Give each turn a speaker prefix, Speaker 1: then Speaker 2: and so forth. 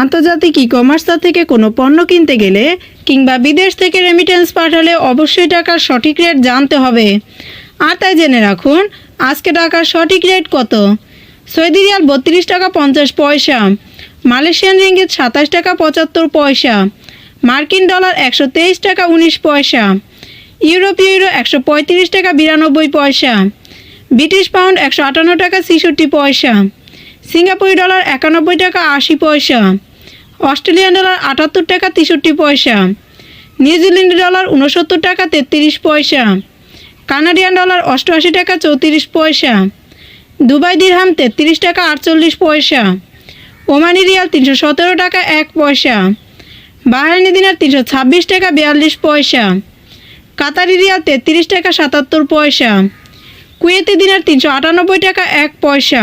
Speaker 1: আন্তর্জাতিক ই কমার্সা থেকে কোনো পণ্য কিনতে গেলে কিংবা বিদেশ থেকে রেমিটেন্স পাঠালে অবশ্যই টাকার সঠিক রেট জানতে হবে। আর তাই জেনে রাখুন, আজকে টাকার সঠিক রেট কত? সৌদি রিয়াল বত্রিশ টাকা পঞ্চাশ পয়সা, মালয়েশিয়ান রিঙ্গিত সাতাশ টাকা পঁচাত্তর পয়সা, মার্কিন ডলার একশো তেইশ টাকা উনিশ পয়সা ইউরোপীয় ইউরো একশো পঁয়ত্রিশ টাকা বিরানব্বই পয়সা, ব্রিটিশ পাউন্ড একশো আটান্ন টাকা ছেষট্টি পয়সা সিঙ্গাপুরি ডলার একানব্বই টাকা আশি পয়সা, অস্ট্রেলিয়ান ডলার আটাত্তর টাকা তেষট্টি পয়সা নিউজিল্যান্ড ডলার উনসত্তর টাকা তেত্রিশ পয়সা, কানাডিয়ান ডলার অষ্টআশি টাকা চৌত্রিশ পয়সা, দুবাই দিরহাম তেত্রিশ টাকা আটচল্লিশ পয়সা, ওমানি রিয়াল তিনশো সতেরো টাকা এক পয়সা বাহারানি দিনার তিনশো ছাব্বিশ টাকা বিয়াল্লিশ পয়সা, কাতারি রিয়াল তেত্রিশ টাকা সাতাত্তর পয়সা, কুয়েতি দিনার তিনশো আটানব্বই টাকা এক পয়সা